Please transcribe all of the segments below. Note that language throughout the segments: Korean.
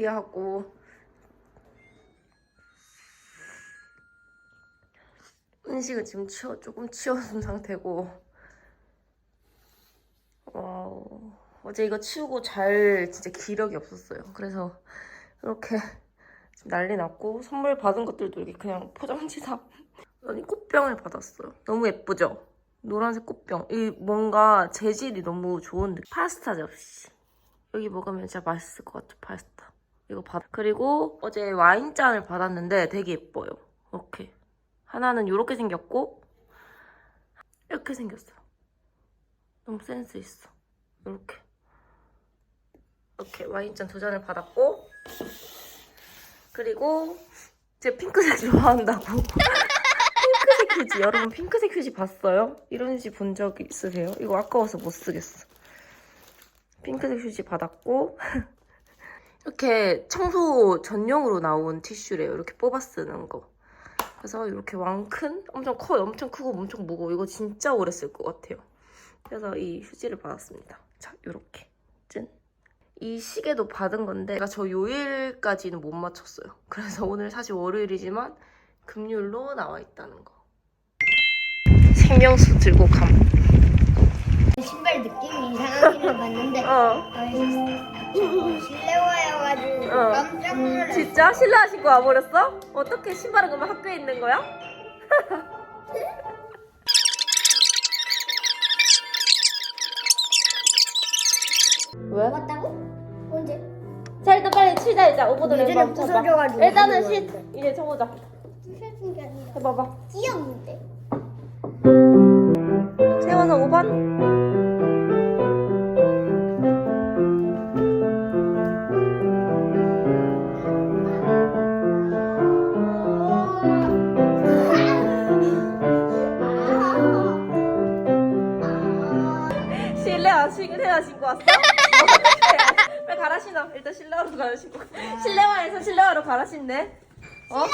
아저씨들이 하고 음식은 지금 치워 조금 치워둔 상태고 와우 어제 이거 치우고 잘 진짜 기력이 없었어요. 그래서 이렇게 지금 난리 났고 선물 받은 것들도 이렇게 그냥 포장지사 아니 꽃병을 받았어요. 너무 예쁘죠? 노란색 꽃병. 이 뭔가 재질이 너무 좋은 데 파스타 접시. 여기 먹으면 진짜 맛있을 것 같아 파스타. 이거 받. 그리고 어제 와인잔을 받았는데 되게 예뻐요. 이렇게 하나는 이렇게 생겼고 이렇게 생겼어요. 너무 센스 있어. 이렇게 이렇게 와인잔 두 잔을 받았고 그리고 제 핑크색 좋아한다고 핑크색 휴지 여러분 핑크색 휴지 봤어요? 이런 휴지 본 적 있으세요? 이거 아까워서 못 쓰겠어 핑크색 휴지 받았고 이렇게 청소 전용으로 나온 티슈래요. 이렇게 뽑아 쓰는 거. 그래서 이렇게 왕큰 엄청 커요. 엄청 크고 엄청 무거워. 이거 진짜 오래 쓸 것 같아요. 그래서 이 휴지를 받았습니다. 자 이렇게. 짠. 이 시계도 받은 건데 제가 저 요일까지는 못 맞췄어요. 그래서 오늘 사실 월요일이지만 금요일로 나와 있다는 거. 생명수 들고 감. 신발 느낌이 이상하기는 봤는데. 어. 실내화여가지고 어. 깜짝 놀랐어. 진짜? 신라 신고 와버렸어? 어떻게 신발은 그러면 학교에 있는 거야? 왜? 왔다고? 언제? 자 일단 빨리 치자 이제 예전에 앨범 쳐봐. 부서져가지고 일단은 시 이제 쳐보자. 부셔진 게 아니라 해봐봐. 끼었는데. 세워서 5번. 세나 신고 왔어? 빨리 갈아 신어. 일단 실내화로 갈아 신고. 실내화에서 실내화로 갈아 신네. 어?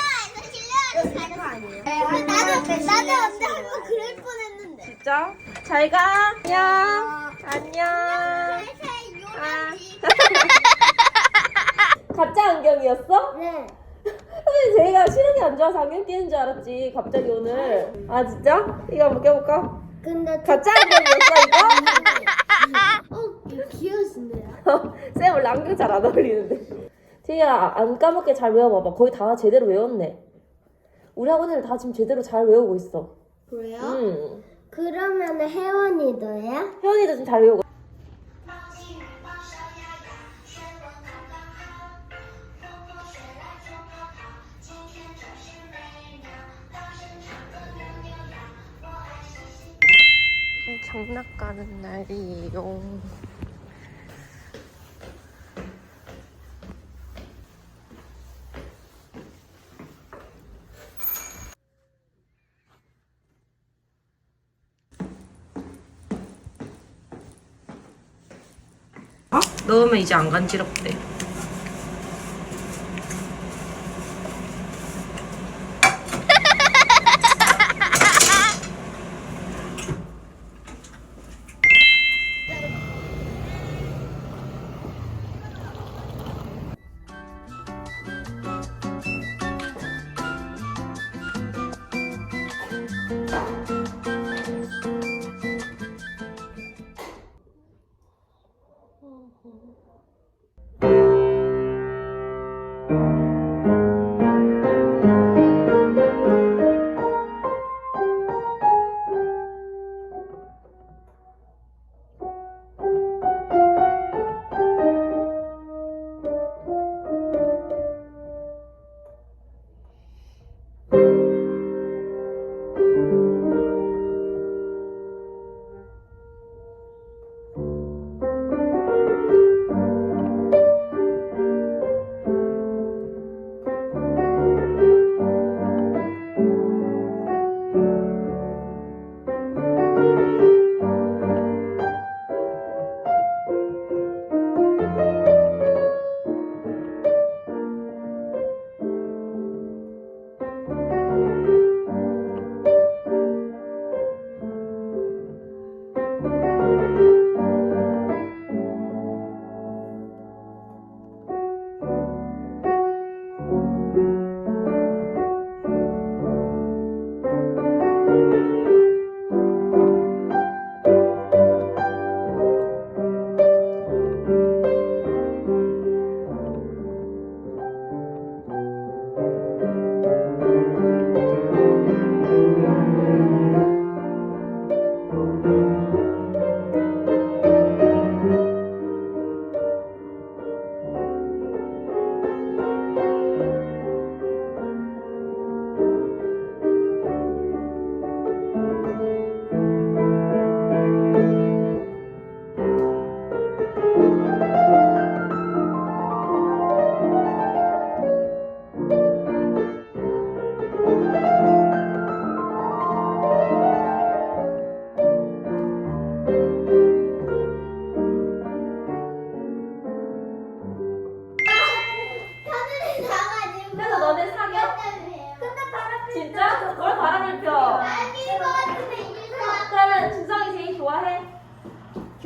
거 아니에요? 나도 나도 언제 한번 그럴 뻔했는데. 진짜? 잘 가. 안녕. 안녕. 아. 가짜 안경이었어? 네. 사실 제이가 시력이 안 좋아서 안경 끼는 줄 알았지. 갑자기 오늘. 아 진짜? 이거 한번 껴볼까? 근데 가짜 안경이었어 이거? 귀여우신데요? 쌤 원래 안경 잘 안 어울리는데. 제이야 안 까먹게 잘 외워봐봐. 거의 다 제대로 외웠네. 우리 학원애들 다 지금 제대로 잘 외우고 있어. 그래요? 응. 그러면 혜원이도요? 혜원이도 지금 잘 외우고. 장난 가는 날이요. 넣으면 이제 안 간지럽대.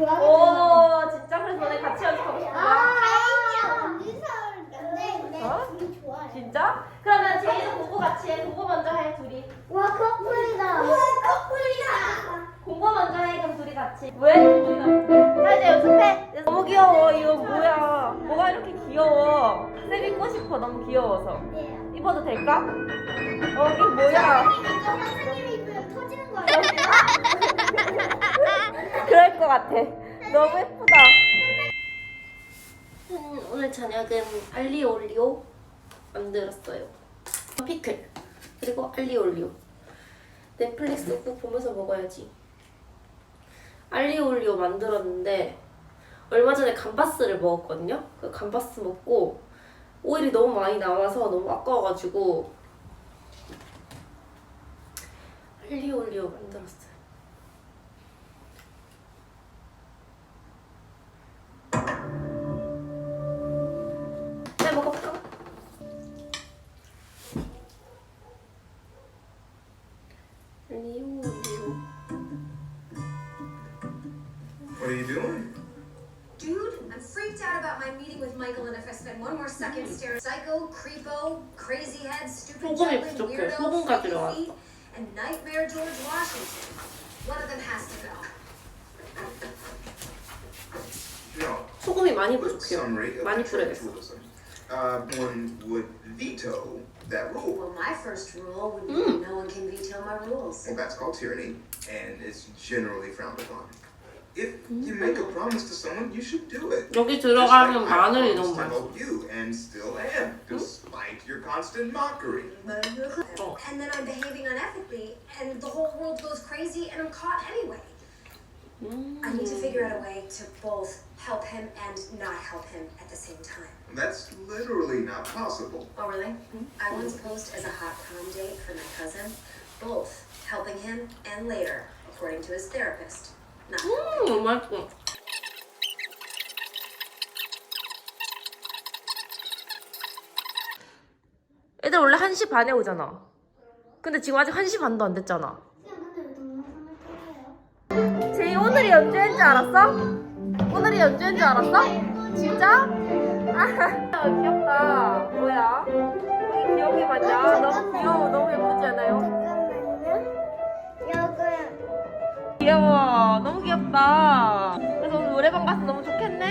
좋아하는 오 진짜 그래서 너네 같이 연습하고 싶은 거야? 아, 다행이야. 서울 건데 둘이 좋아해. 진짜? 그러면 제이도 공부 같이 해. 공부 먼저 해 둘이. 와, 커플이다. 우와, 커플이다. 아. 공부 먼저 해 그럼 둘이 같이. 왜? 둘이 같이. 자 이제 연습해. 너무 귀여워. 이거 뭐야? 뭐가 이렇게 귀여워? 쌤 입고 싶어. 너무 귀여워서. 입어도 될까? 어 이거 뭐야? 선생님 이거 선생님이 입으면 터지는 거 아니에요? 그럴 것 같아. 너무 예쁘다. 음, 오늘 저녁은 알리오 올리오 만들었어요. 피클 그리고 알리오 올리오. 넷플릭스 꼭 보면서 먹어야지. 알리오 올리오 만들었는데 얼마 전에 감바스를 먹었거든요. 그 감바스 먹고 오일이 너무 많이 남아서 너무 아까워가지고 알리오 올리오 만들었어요. second staring psycho, creepo, crazy head, stupid 소금이 juggling 부족해. weirdo, 소금까지 freaky 넣어놨어. feet, and nightmare George Washington. One of them has to go. You know, 소금이 많이 with 부족해요. summary of 많이 the 뿌려야겠어. rules, uh, one would veto that rule. Well, my first rule would be Mm. no one can veto my rules. Well, that's called tyranny, and it's generally frowned upon. If you make a promise to someone, you should do it. 여기 Just like 들어가면 I 마늘이 promised 너무 to 맛있어. help you, and still am, despite your constant mockery. Oh. And then I'm behaving unethically, and the whole world goes crazy, and I'm caught anyway. 음. I need to figure out a way to both help him and not help him at the same time. That's literally not possible. Oh, really? I once posed as a hot prom date for my cousin, both helping him and later, according to his therapist. 음, 맛있어. 애들 원래 1시 반에 오잖아. 근데 지금 아직 1시 반도 안 됐잖아. 제이 오늘이 연주인 줄 알았어? 오늘이 연주인 줄 알았어? 진짜? 아, 귀엽다. 뭐야? 여기 귀여운 게 맞냐? 너무 귀여워. 너무 예쁘지 않아요? 귀여워. 귀엽다. 그래서 오늘 노래방 가서 너무 좋겠네?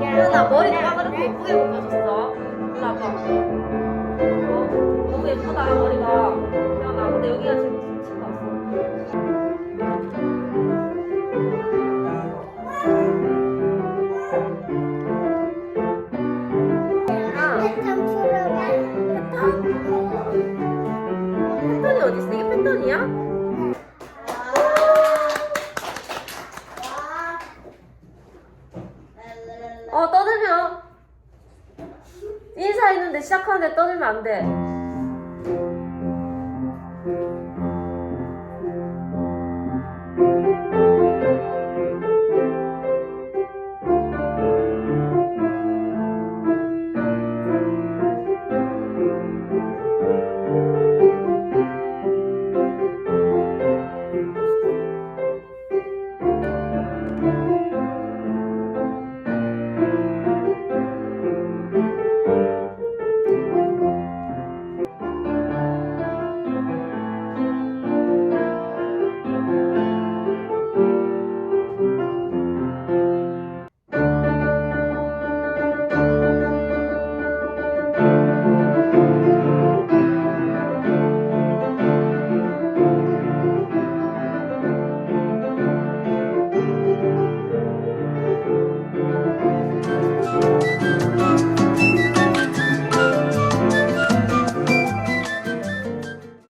혜연아, 머리 누가 그렇게 예쁘게 묶어줬어? 일로 와봐. 어? 너무 예쁘다, 머리가. 안 돼.